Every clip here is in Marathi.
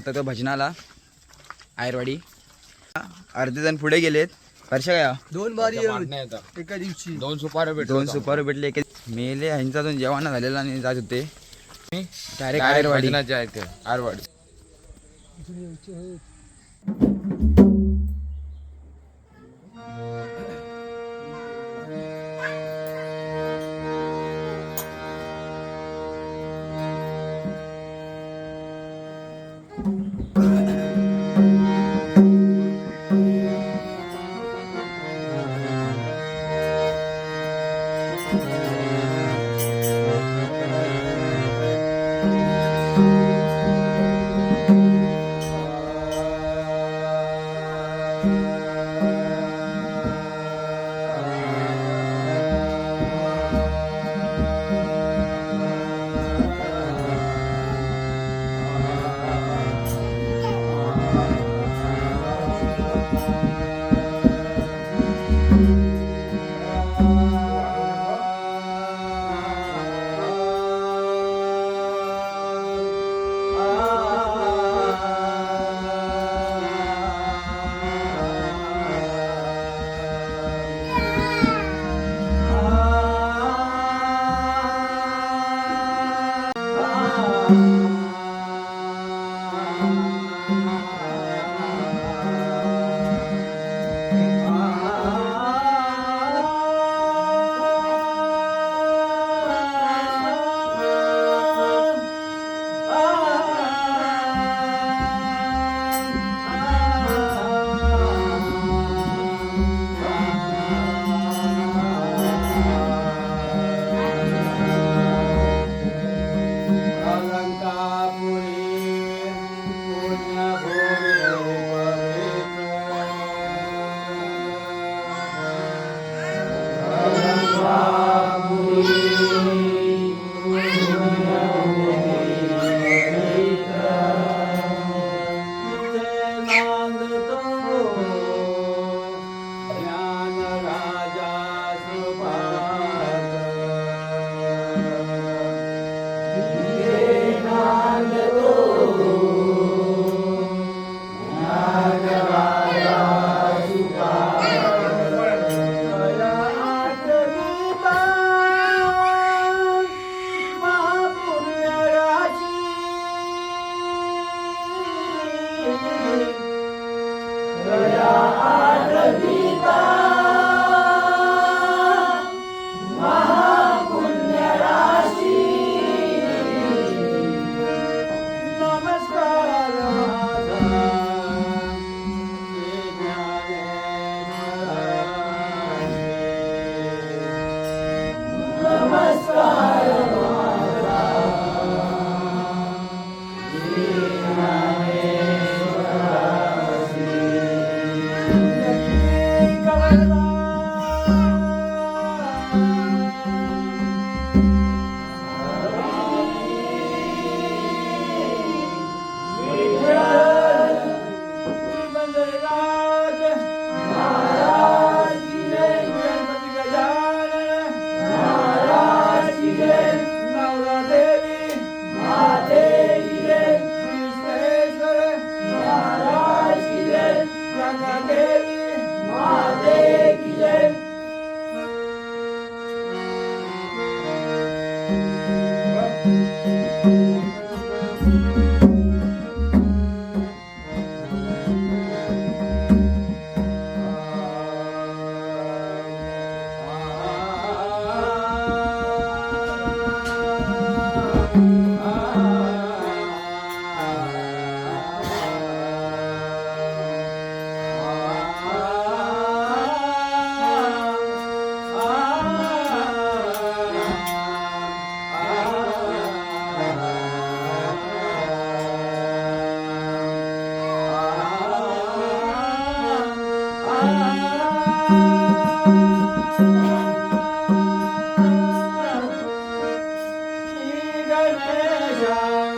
होता तो भजनाला आयरवाडी. अर्धे जण पुढे गेलेत. वर्ष काय? दोन बारी. एका दिवशी. दोन सुपार भेट दोन सुपारी भेटले. एक मेले ह्यांचा दोन जेवण झालेला आणि जात होते. डायरेक्ट आयरवाडी. भजनाचे आहेत ते आरवाडी Música igreja.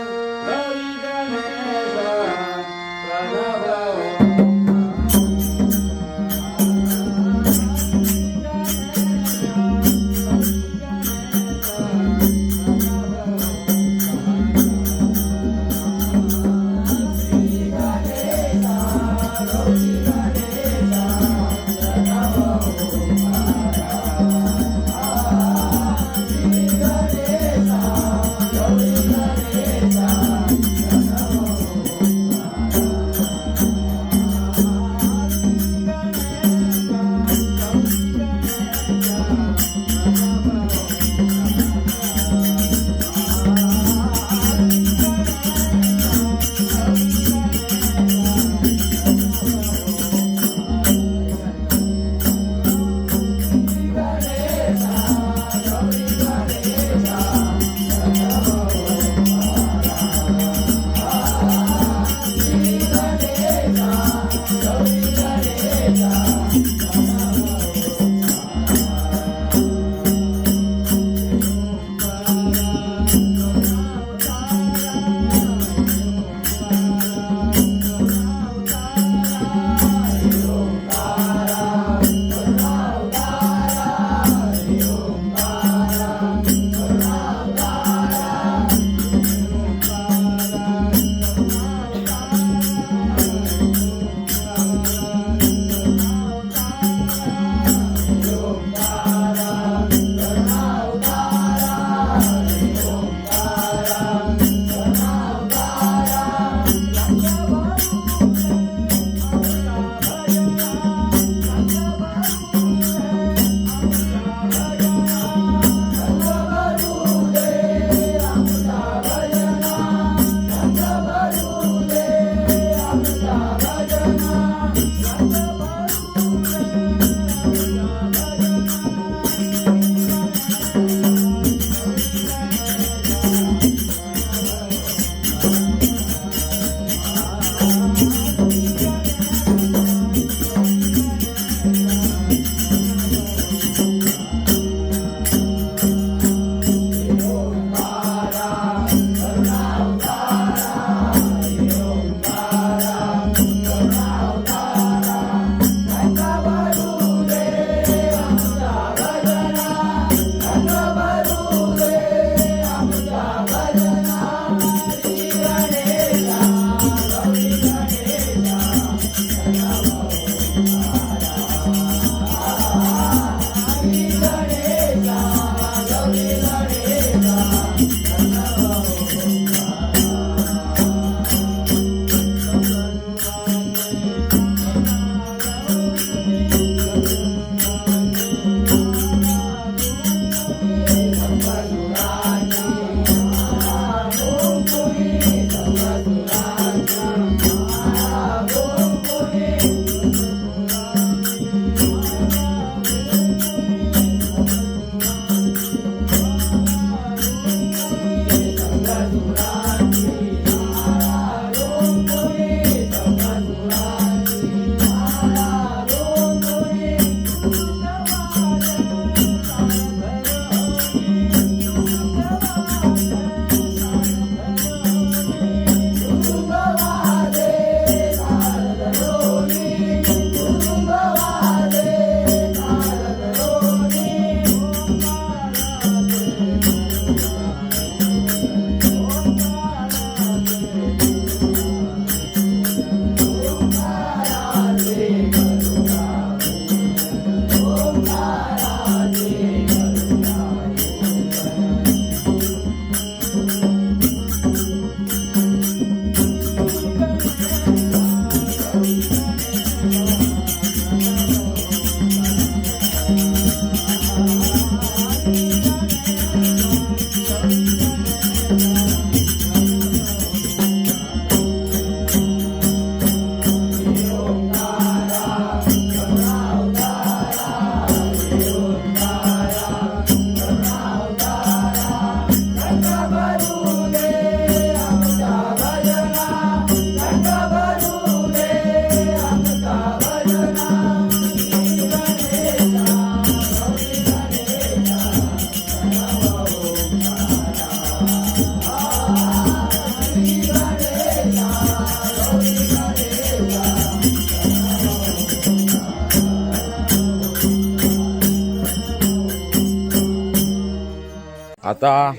आता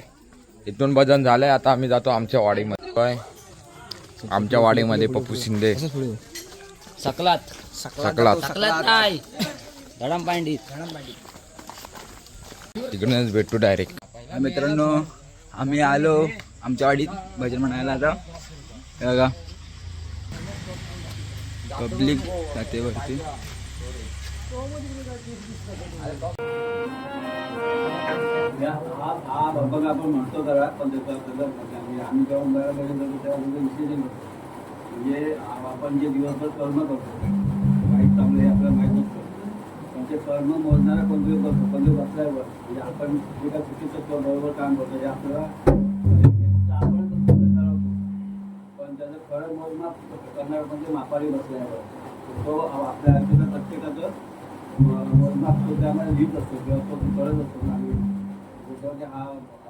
इथून भजन झालंय. आता आम्ही जातो आमच्या वाडीमध्ये. काय आमच्या वाडीमध्ये पप्पू शिंदे. सकलात. सकलात. सकलात नाही. धडम पांडित तिकडूनच भेटू डायरेक्ट मित्रांनो आम्ही आलो. आमच्या वाडीत भजन म्हणायला आता. हे बघा. पब्लिक जाते वरती हा बघ आपण म्हणतो जरा पण त्याचा कलर म्हणजे आम्ही जेव्हा उंबराला जातो होतं तेव्हा म्हणजे विशेष म्हणजे आपण जे दिवसभर कर्म करतो वाईट चांगलं हे आपल्याला माहीत नसतं. पण ते कर्म मोजणारा कोणते करतो कोणते बसल्यावर म्हणजे आपण जे काय चुकीचं बरोबर काम करतो जे आपल्याला आपण पण त्याचं खरं मोजमाप करणार म्हणजे मापारी बसल्यावर तो आपल्या आयुष्यात प्रत्येकाचं मोजमाप तो त्यामध्ये लिहित असतो किंवा तो कळत असतो. आम्ही त्याच्यावरती हा हा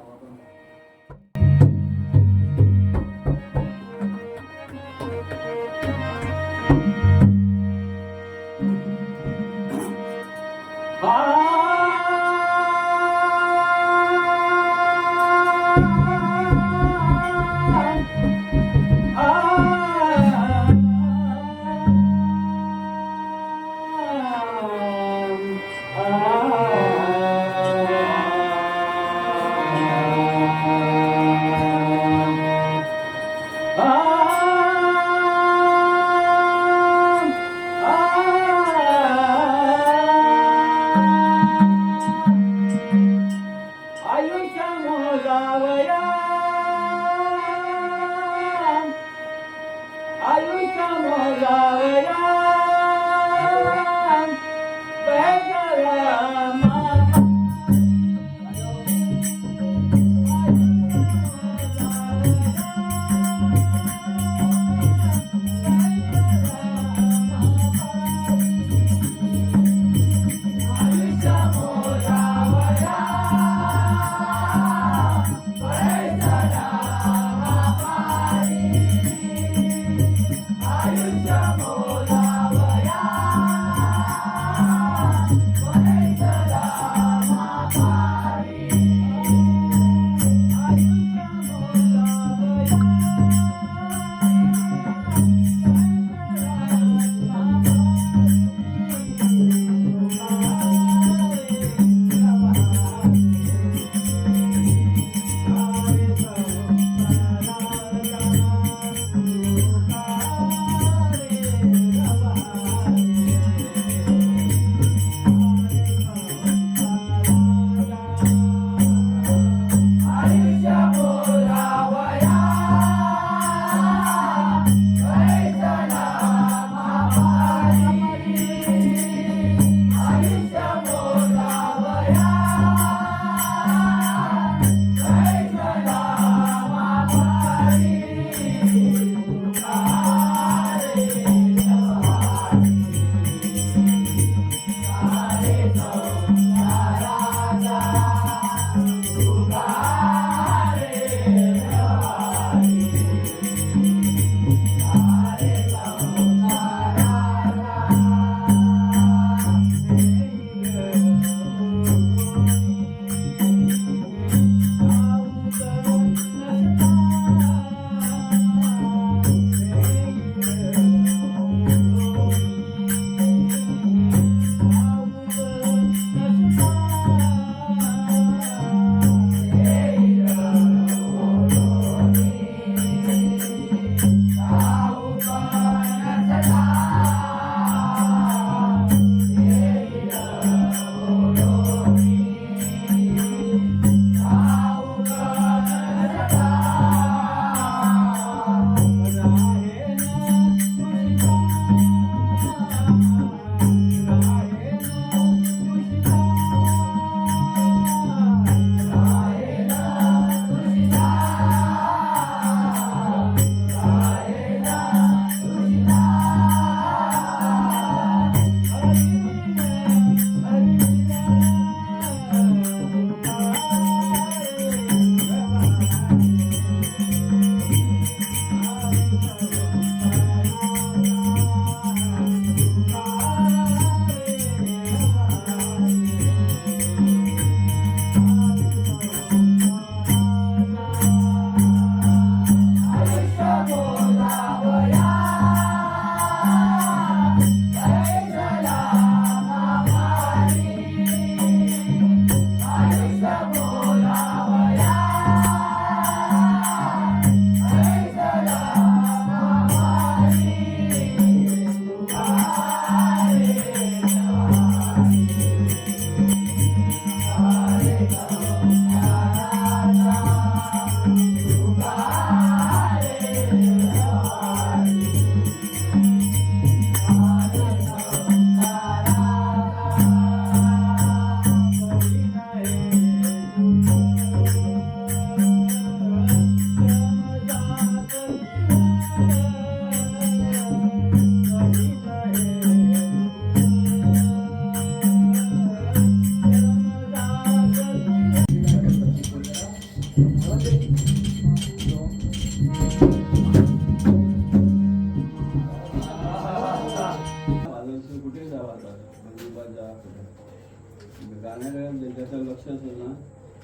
गाण्याकडे त्याचं लक्ष असेल ना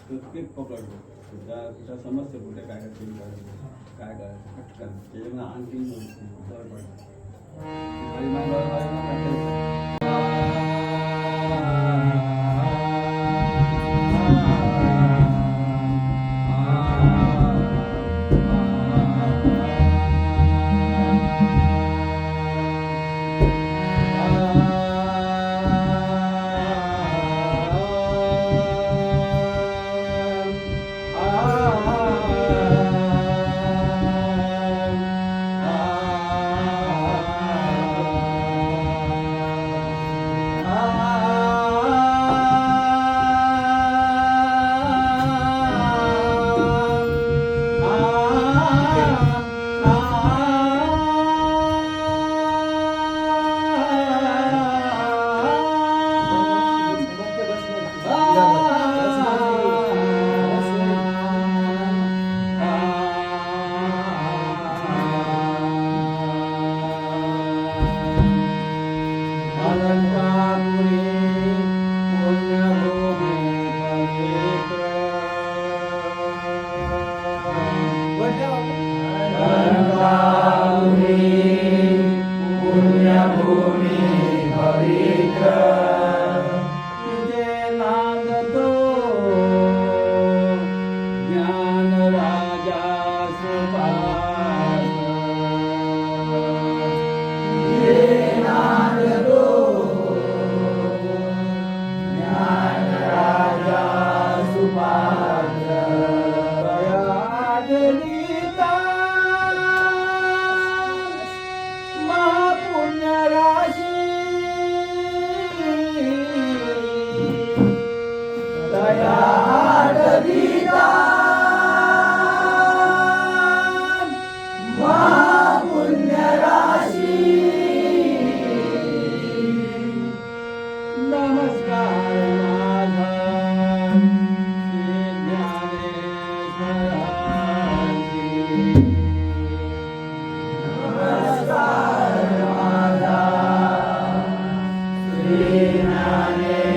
तो पीक पकडतो. त्या समजते कुठे काय काय करायचं काय करायचं? पटकन. त्याच्यामुळे आणखी फरक पडतो. Amen.